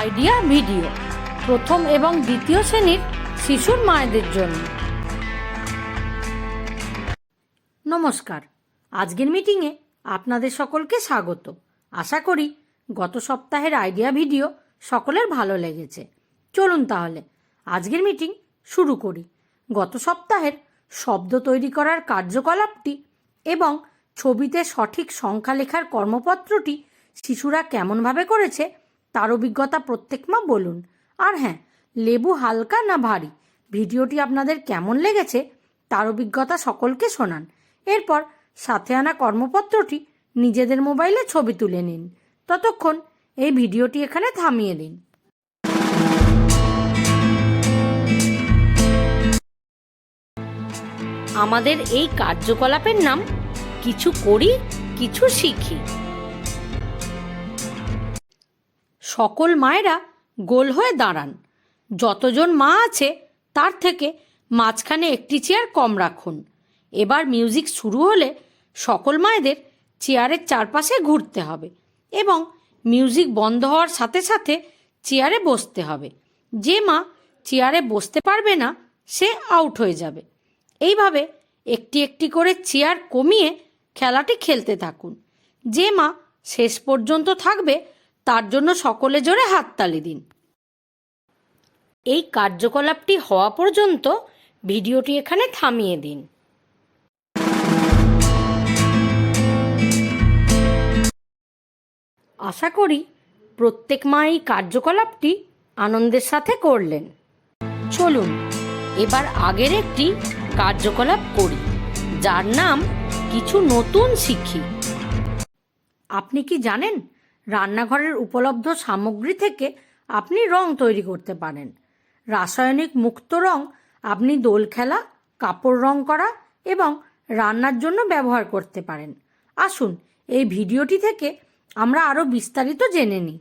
Idea video, প্রথম এবং দ্বিতীয় শ্রেণির শিশুর মায়েদের জন্য। নমস্কার, আজকের মিটিংয়ে আপনাদের সকলকে স্বাগত। আশা করি গত সপ্তাহের আইডিয়া ভিডিও সকলের ভালো লেগেছে। চলুন তাহলে, আজকের মিটিং শুরু করি। গত সপ্তাহের শব্দ তৈরি করার কার্যকলাপটি এবং ছবিতে সঠিক সংখ্যা লেখার কর্মপত্রটি শিশুরা কেমনভাবে করেছে তার অভিজ্ঞতা প্রত্যেক মা বলুন। আর হ্যাঁ লেবু হালকা না ভারী? ভিডিওটি আপনাদের কেমন লেগেছে তার অভিজ্ঞতা সকলকে শোনান। এরপর সাথে আনা কর্মপত্রটি নিজেদের মোবাইলে ছবি তুলে নিন। ততক্ষণ এই ভিডিওটি এখানে থামিয়ে দিন। আমাদের এই কার্যকলাপের নাম কিছু করি, কিছু শিখি। সকল মায়েরা গোল হয়ে দাঁড়ান। যতজন মা আছে, তার থেকে মাঝখানে একটি চেয়ার কম রাখুন। এবার মিউজিক শুরু হলে সকল মায়েদের চেয়ারের চারপাশে ঘুরতে হবে এবং মিউজিক বন্ধ হওয়ার সাথে সাথে চেয়ারে বসতে হবে। যে মা চেয়ারে বসতে পারবে না, সে আউট হয়ে যাবে। এইভাবে একটি একটি করে চেয়ার কমিয়ে খেলাটি খেলতে থাকুন। যে মা শেষ পর্যন্ত থাকবে তার জন্য সকলে জোরে হাততালি দিন। এই কার্যকলাপটি হওয়া পর্যন্ত ভিডিওটি এখানে থামিয়ে দিন। আশা করি প্রত্যেক মা এই কার্যকলাপটি আনন্দের সাথে করলেন। চলুন, এবার আগের একটি কার্যকলাপ করি, যার নাম কিছু নতুন শিখি। আপনি কি জানেন রান্নাঘরের উপলব্ধ সামগ্রী থেকে আপনি রং তৈরি করতে পারেন। রাসায়নিক মুক্ত রং, আপনি দোল খেলা, কাপড় রং করা এবং রান্নার জন্য ব্যবহার করতে পারেন। আসুন, এই ভিডিওটি থেকে আমরা আরও বিস্তারিত জেনে নিই।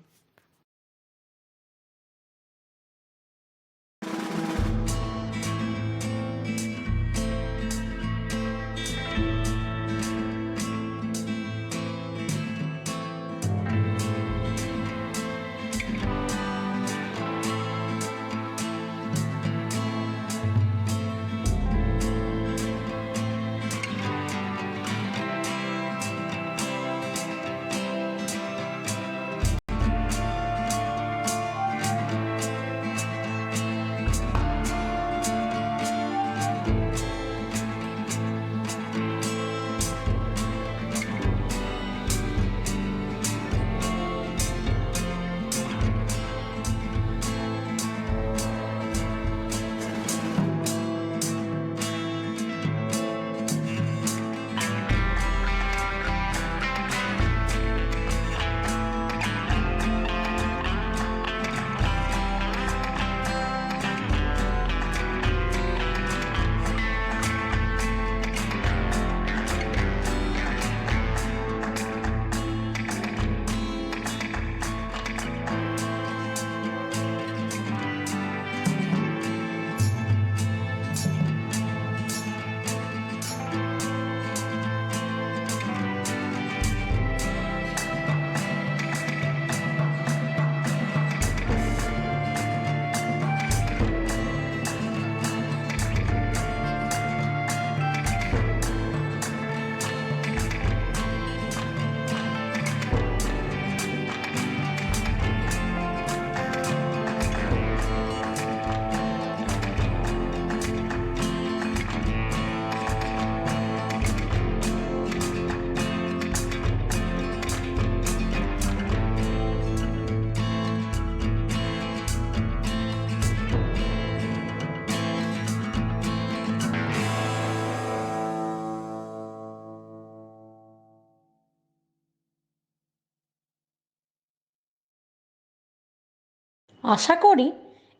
আশা করি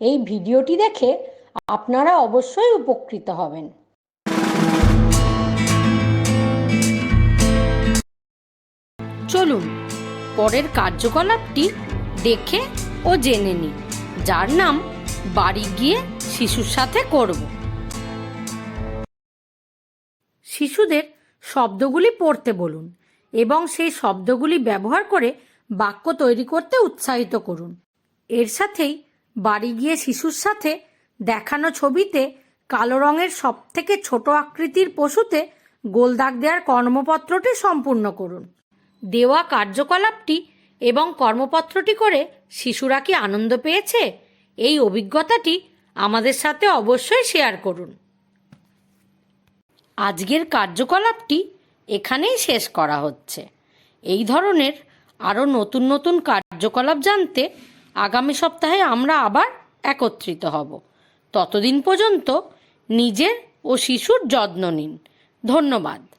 এই ভিডিওটি দেখে আপনারা অবশ্যই উপকৃত হবেন। চলুন, পরের কার্যকলাপটি দেখে ও জেনে নিই যার নাম বাড়ি গিয়ে শিশুর সাথে করব। শিশুদের শব্দগুলি পড়তে বলুন এবং সেই শব্দগুলি ব্যবহার করে বাক্য তৈরি করতে উৎসাহিত করুন। এর সাথেই বাড়ি গিয়ে শিশুর সাথে দেখানো ছবিতে কালো রঙের সব থেকে ছোট আকৃতির পশুতে গোল দাগ দেওয়ার কর্মপত্রটি সম্পূর্ণ করুন। দেওয়া কার্যকলাপটি এবং কর্মপত্রটি করে শিশুরা কি আনন্দ পেয়েছে, এই অভিজ্ঞতাটি আমাদের সাথে অবশ্যই শেয়ার করুন। আজকের কার্যকলাপটি এখানেই শেষ করা হচ্ছে। এই ধরনের আরও নতুন নতুন কার্যকলাপ জানতে আগামী সপ্তাহে আমরা আবার একত্রিত হব। ততদিন পর্যন্ত নিজের ও শিশুর যত্ন নিন। ধন্যবাদ।